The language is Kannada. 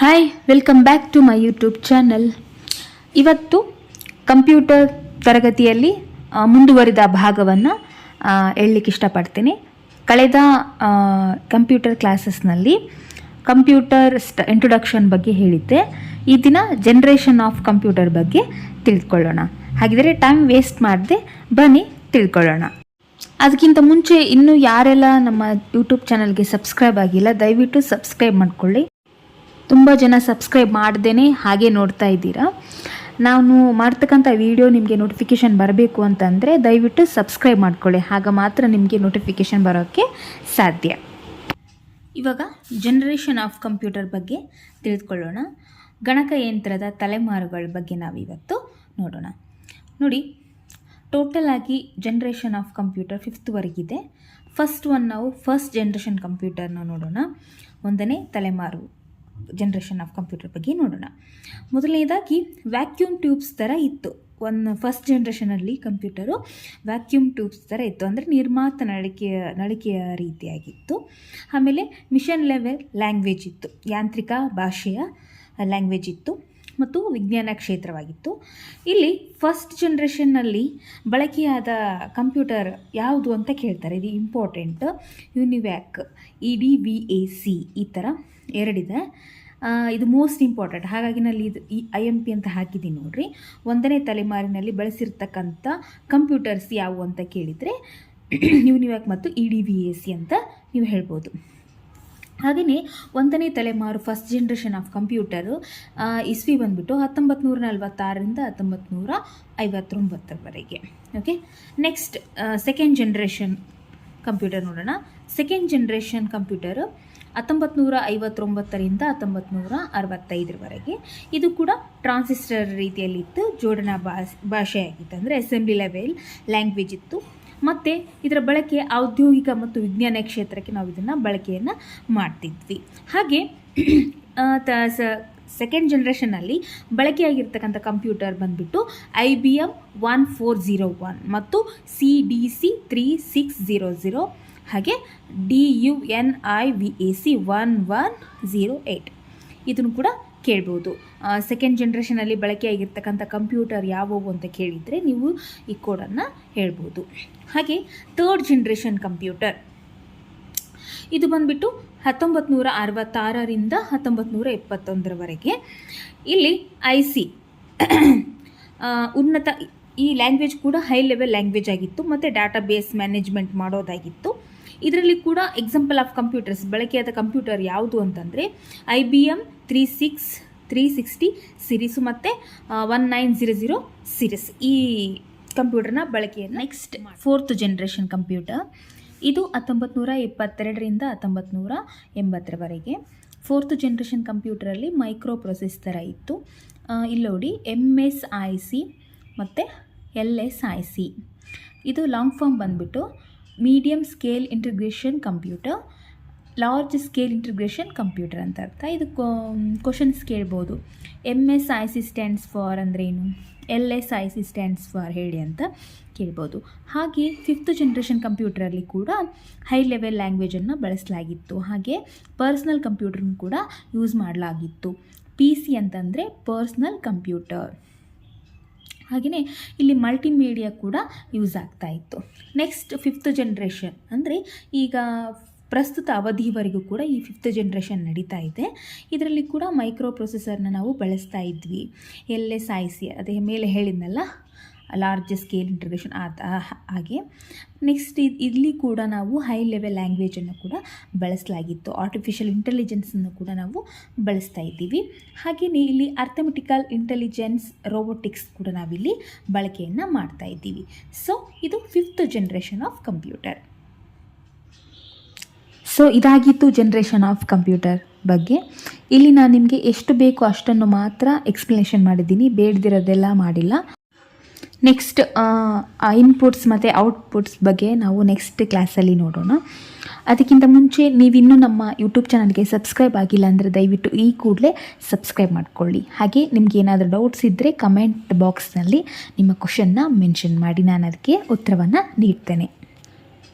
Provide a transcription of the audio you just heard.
Hi welcome back to my YouTube channel ಇವತ್ತು ಕಂಪ್ಯೂಟರ್ ತರಗತಿಯಲ್ಲಿ ಮುಂದುವರಿದ ಭಾಗವನ್ನು ಹೇಳಲಿಕ್ಕೆ ಇಷ್ಟಪಡ್ತೀನಿ. ಕಳೆದ ಕಂಪ್ಯೂಟರ್ ಕ್ಲಾಸಸ್ನಲ್ಲಿ ಕಂಪ್ಯೂಟರ್ ಸ್ಟ್ ಇಂಟ್ರೊಡಕ್ಷನ್ ಬಗ್ಗೆ ಹೇಳಿದ್ದೆ. ಈ ದಿನ ಜನ್ರೇಷನ್ ಆಫ್ ಕಂಪ್ಯೂಟರ್ ಬಗ್ಗೆ ತಿಳ್ಕೊಳ್ಳೋಣ. ಹಾಗಿದರೆ ಟೈಮ್ ವೇಸ್ಟ್ ಮಾಡದೆ, ಬನ್ನಿ ತಿಳ್ಕೊಳ್ಳೋಣ. ಅದಕ್ಕಿಂತ ಮುಂಚೆ ಇನ್ನೂ ಯಾರೆಲ್ಲ ನಮ್ಮ ಯೂಟ್ಯೂಬ್ ಚಾನಲ್ಗೆ ಸಬ್ಸ್ಕ್ರೈಬ್ ಆಗಿಲ್ಲ, ದಯವಿಟ್ಟು ಸಬ್ಸ್ಕ್ರೈಬ್ ಮಾಡ್ಕೊಳ್ಳಿ. ತುಂಬ ಜನ ಸಬ್ಸ್ಕ್ರೈಬ್ ಮಾಡ್ದೇ ಹಾಗೆ ನೋಡ್ತಾ ಇದ್ದೀರಾ. ನಾನು ಮಾಡ್ತಕ್ಕಂಥ ವಿಡಿಯೋ ನಿಮಗೆ ನೋಟಿಫಿಕೇಷನ್ ಬರಬೇಕು ಅಂತಂದರೆ ದಯವಿಟ್ಟು ಸಬ್ಸ್ಕ್ರೈಬ್ ಮಾಡ್ಕೊಳ್ಳಿ. ಆಗ ಮಾತ್ರ ನಿಮಗೆ ನೋಟಿಫಿಕೇಷನ್ ಬರೋಕ್ಕೆ ಸಾಧ್ಯ. ಇವಾಗ ಜನರೇಷನ್ ಆಫ್ ಕಂಪ್ಯೂಟರ್ ಬಗ್ಗೆ ತಿಳಿದುಕೊಳ್ಳೋಣ ಗಣಕಯಂತ್ರದ ತಲೆಮಾರುಗಳ ಬಗ್ಗೆ ನಾವಿವತ್ತು ನೋಡೋಣ. ನೋಡಿ ಟೋಟಲ್ ಆಗಿ ಜನ್ರೇಷನ್ ಆಫ್ ಕಂಪ್ಯೂಟರ್ ಫಿಫ್ತ್ವರೆಗಿದೆ ಫಸ್ಟ್ ಒನ್ ನಾವು ಫಸ್ಟ್ ಜನ್ರೇಷನ್ ಕಂಪ್ಯೂಟರ್ನ ನೋಡೋಣ. ಒಂದನೇ ತಲೆಮಾರು ಜನ್ರೇಷನ್ ಆಫ್ ಕಂಪ್ಯೂಟರ್ ಬಗ್ಗೆ ನೋಡೋಣ. ಮೊದಲನೇದಾಗಿ ವ್ಯಾಕ್ಯೂಮ್ ಟ್ಯೂಬ್ಸ್ ಥರ ಇತ್ತು. ಒಂದು ಫಸ್ಟ್ ಜನ್ರೇಷನಲ್ಲಿ ಕಂಪ್ಯೂಟರು ವ್ಯಾಕ್ಯೂಮ್ ಟ್ಯೂಬ್ಸ್ ಥರ ಇತ್ತು. ಅಂದರೆ ನಿರ್ಮಾತ ನಳಿಕೆಯ ನಳಿಕೆಯ ರೀತಿಯಾಗಿತ್ತು. ಆಮೇಲೆ ಮಿಷನ್ ಲೆವೆಲ್ ಲ್ಯಾಂಗ್ವೇಜ್ ಇತ್ತು. ಯಾಂತ್ರಿಕ ಭಾಷೆಯ ಲ್ಯಾಂಗ್ವೇಜ್ ಇತ್ತು. ಮತ್ತು ವಿಜ್ಞಾನ ಕ್ಷೇತ್ರವಾಗಿತ್ತು. ಇಲ್ಲಿ ಫಸ್ಟ್ ಜನ್ರೇಷನ್ನಲ್ಲಿ ಬಳಕೆಯಾದ ಕಂಪ್ಯೂಟರ್ ಯಾವುದು ಅಂತ ಕೇಳ್ತಾರೆ. ಇದು important UNIVAC E D V A C ಈ ಥರ ಎರಡಿದೆ. ಇದು ಮೋಸ್ಟ್ ಇಂಪಾರ್ಟೆಂಟ್ ಹಾಗಾಗಿ ನಲ್ಲಿ ಇದು ಈ ಐ ಎಂ ಪಿ ಅಂತ ಹಾಕಿದ್ದೀನಿ ನೋಡಿರಿ. ಒಂದನೇ ತಲೆಮಾರಿನಲ್ಲಿ ಬಳಸಿರ್ತಕ್ಕಂಥ ಕಂಪ್ಯೂಟರ್ಸ್ ಯಾವುವು ಅಂತ ಕೇಳಿದರೆ ಯುನಿವ್ಯಾಕ್ ಮತ್ತು E D V A C ಅಂತ ನೀವು ಹೇಳ್ಬೋದು. ಹಾಗೆಯೇ ಒಂದನೇ ತಲೆಮಾರು ಫಸ್ಟ್ ಜನ್ರೇಷನ್ ಆಫ್ ಕಂಪ್ಯೂಟರು ಇಸ್ವಿ ಬಂದುಬಿಟ್ಟು ಹತ್ತೊಂಬತ್ತು ನೂರ ನಲವತ್ತಾರರಿಂದ ಹತ್ತೊಂಬತ್ತು ನೂರ ಐವತ್ತೊಂಬತ್ತರವರೆಗೆ okay next second generation computer ನೋಡೋಣ. ಸೆಕೆಂಡ್ ಜನ್ರೇಷನ್ ಕಂಪ್ಯೂಟರು ಹತ್ತೊಂಬತ್ತು ನೂರ ಐವತ್ತೊಂಬತ್ತರಿಂದ ಹತ್ತೊಂಬತ್ತು ನೂರ ಅರವತ್ತೈದರವರೆಗೆ. ಇದು ಕೂಡ ಟ್ರಾನ್ಸಿಸ್ಟರ್ ರೀತಿಯಲ್ಲಿತ್ತು, ಜೋಡಣಾ ಭಾಷೆ, ಭಾಷೆಯಾಗಿತ್ತು. ಅಂದರೆ ಅಸೆಂಬ್ಲಿ ಲೆವೆಲ್ ಲ್ಯಾಂಗ್ವೇಜ್ ಇತ್ತು. ಮತ್ತು ಇದರ ಬಳಕೆ ಔದ್ಯೋಗಿಕ ಮತ್ತು ವಿಜ್ಞಾನ ಕ್ಷೇತ್ರಕ್ಕೆ ನಾವು ಇದನ್ನು ಬಳಕೆಯನ್ನು ಮಾಡ್ತಿದ್ವಿ. ಹಾಗೆ ತ, ಸ ಸೆಕೆಂಡ್ ಜನ್ರೇಷನಲ್ಲಿ ಬಳಕೆಯಾಗಿರ್ತಕ್ಕಂಥ ಕಂಪ್ಯೂಟರ್ ಬಂದುಬಿಟ್ಟು I B M one four zero one ಮತ್ತು C D C three six zero zero ಹಾಗೆ D U N I V A C one one zero eight ಇದನ್ನು ಕೂಡ ಕೇಳ್ಬೋದು. ಸೆಕೆಂಡ್ ಜನ್ರೇಷನಲ್ಲಿ ಬಳಕೆಯಾಗಿರ್ತಕ್ಕಂಥ ಕಂಪ್ಯೂಟರ್ ಯಾವುವು ಅಂತ ಕೇಳಿದರೆ ನೀವು ಈ ಕೋಡನ್ನು ಹೇಳ್ಬೋದು. ಹಾಗೆ ತರ್ಡ್ ಜನ್ರೇಷನ್ ಕಂಪ್ಯೂಟರ್ ಇದು ಬಂದುಬಿಟ್ಟು ಹತ್ತೊಂಬತ್ತು ನೂರ ಅರವತ್ತಾರರಿಂದ ಹತ್ತೊಂಬತ್ತು ನೂರ ಎಪ್ಪತ್ತೊಂದರವರೆಗೆ. ಇಲ್ಲಿ ಐ ಸಿ ಉನ್ನತ ಈ ಲ್ಯಾಂಗ್ವೇಜ್ ಕೂಡ ಹೈ ಲೆವೆಲ್ ಲ್ಯಾಂಗ್ವೇಜ್ ಆಗಿತ್ತು, ಮತ್ತು ಡಾಟಾ ಬೇಸ್ ಮ್ಯಾನೇಜ್ಮೆಂಟ್ ಮಾಡೋದಾಗಿತ್ತು. ಇದರಲ್ಲಿ ಕೂಡ ಎಕ್ಸಾಂಪಲ್ ಆಫ್ ಕಂಪ್ಯೂಟರ್ಸ್ ಬಳಕೆಯಾದ ಕಂಪ್ಯೂಟರ್ ಯಾವುದು ಅಂತಂದರೆ I B M three six three sixty series ಮತ್ತು one nine zero zero series ಈ ಕಂಪ್ಯೂಟರ್ನ ಬಳಕೆಯನ್ನು ನೆಕ್ಸ್ಟ್ ಫೋರ್ತ್ ಜನ್ರೇಷನ್ ಕಂಪ್ಯೂಟರ್ ಇದು ಹತ್ತೊಂಬತ್ತು ನೂರ ಎಪ್ಪತ್ತೆರಡರಿಂದ ಹತ್ತೊಂಬತ್ತು ನೂರ ಎಂಬತ್ತರವರೆಗೆ. ಫೋರ್ತ್ ಜನ್ರೇಷನ್ ಕಂಪ್ಯೂಟರಲ್ಲಿ ಮೈಕ್ರೋ ಪ್ರೊಸೆಸ್ ಥರ ಇತ್ತು ಇಲ್ಲಿ ನೋಡಿ ಎಂ ಎಸ್ ಐ ಸಿ ಮತ್ತು ಎಲ್ ಎಸ್ ಐ ಸಿ ಇದು ಲಾಂಗ್ ಫಾರ್ಮ್ ಬಂದ್ಬಿಟ್ಟು medium scale integration computer large scale integration computer ಅಂತ ಅರ್ಥ. ಇದು ಕ್ವಶನ್ಸ್ ಕೇಳ್ಬೋದು. M S I C stands for ಅಂದ್ರೇನು L S I C stands for ಹೇಳಿ ಅಂತ ಕೇಳ್ಬೋದು. ಹಾಗೆ ಫಿಫ್ತ್ ಜನ್ರೇಷನ್ ಕಂಪ್ಯೂಟರಲ್ಲಿ ಕೂಡ ಹೈ ಲೆವೆಲ್ ಲ್ಯಾಂಗ್ವೇಜನ್ನು ಬಳಸಲಾಗಿತ್ತು. ಹಾಗೆ ಪರ್ಸ್ನಲ್ ಕಂಪ್ಯೂಟರ್ನ ಕೂಡ ಯೂಸ್ ಮಾಡಲಾಗಿತ್ತು. ಪಿ ಸಿ ಅಂತಂದರೆ ಪರ್ಸ್ನಲ್ ಕಂಪ್ಯೂಟರ್ ಹಾಗೆಯೇ ಇಲ್ಲಿ ಮಲ್ಟಿಮೀಡಿಯಾ ಕೂಡ ಯೂಸ್ ಆಗ್ತಾ ಇತ್ತು. ನೆಕ್ಸ್ಟ್ ಫಿಫ್ತ್ ಜನ್ರೇಷನ್ ಅಂದರೆ ಈಗ ಪ್ರಸ್ತುತ ಅವಧಿವರೆಗೂ ಕೂಡ ಈ ಫಿಫ್ತ್ ಜನ್ರೇಷನ್ ನಡೀತಾ ಇದೆ. ಇದರಲ್ಲಿ ಕೂಡ ಮೈಕ್ರೋ ಪ್ರೊಸೆಸರ್ನ ನಾವು ಬಳಸ್ತಾ ಇದ್ವಿ. ಎಲ್ ಎಸ್ ಐ ಸಿ ಅದೇ ಮೇಲೆ ಹೇಳಿದ್ನಲ್ಲ? ಲಾರ್ಜ್ ಸ್ಕೇಲ್ ಇಂಟಿಗ್ರೇಷನ್ ಆ ಹಾಗೆ. ನೆಕ್ಸ್ಟ್ ಇಲ್ಲಿ ಕೂಡ ನಾವು ಹೈ ಲೆವೆಲ್ ಲ್ಯಾಂಗ್ವೇಜನ್ನು ಕೂಡ ಬಳಸಲಾಗಿತ್ತು. ಆರ್ಟಿಫಿಷಿಯಲ್ ಇಂಟೆಲಿಜೆನ್ಸನ್ನು ಕೂಡ ನಾವು ಬಳಸ್ತಾ ಇದ್ದೀವಿ. ಹಾಗೆಯೇ ಇಲ್ಲಿ ಅರ್ಥಮೆಟಿಕಲ್ ಇಂಟೆಲಿಜೆನ್ಸ್ ರೋಬೋಟಿಕ್ಸ್ ಕೂಡ ನಾವಿಲ್ಲಿ ಬಳಕೆಯನ್ನು ಮಾಡ್ತಾ ಇದ್ದೀವಿ. ಸೊ ಇದು fifth generation of computer so ಇದಾಗಿತ್ತು ಜನ್ರೇಷನ್ ಆಫ್ ಕಂಪ್ಯೂಟರ್ ಬಗ್ಗೆ. ಇಲ್ಲಿ ನಾನು ನಿಮಗೆ ಎಷ್ಟು ಬೇಕು ಅಷ್ಟನ್ನು ಮಾತ್ರ ಎಕ್ಸ್ಪ್ಲನೇಷನ್ ಮಾಡಿದ್ದೀನಿ. ಬೇಡದಿರೋದೆಲ್ಲ ಮಾಡಿಲ್ಲ. ನೆಕ್ಸ್ಟ್ ಇನ್ಪುಟ್ಸ್ ಮತ್ತು ಔಟ್ಪುಟ್ಸ್ ಬಗ್ಗೆ ನಾವು ನೆಕ್ಸ್ಟ್ ಕ್ಲಾಸಲ್ಲಿ ನೋಡೋಣ. ಅದಕ್ಕಿಂತ ಮುಂಚೆ ನೀವಿನ್ನೂ ನಮ್ಮ ಯೂಟ್ಯೂಬ್ ಚಾನಲ್ಗೆ ಸಬ್ಸ್ಕ್ರೈಬ್ ಆಗಿಲ್ಲ ಅಂದರೆ ದಯವಿಟ್ಟು ಈ ಕೂಡಲೇ ಸಬ್ಸ್ಕ್ರೈಬ್ ಮಾಡ್ಕೊಳ್ಳಿ. ಹಾಗೆ ನಿಮಗೆ ಏನಾದರೂ ಡೌಟ್ಸ್ ಇದ್ದರೆ ಕಮೆಂಟ್ ಬಾಕ್ಸ್ನಲ್ಲಿ ನಿಮ್ಮ ಕ್ವಶನ್ನ ಮೆನ್ಷನ್ ಮಾಡಿ. ನಾನು ಅದಕ್ಕೆ ಉತ್ತರವನ್ನು ನೀಡ್ತೇನೆ.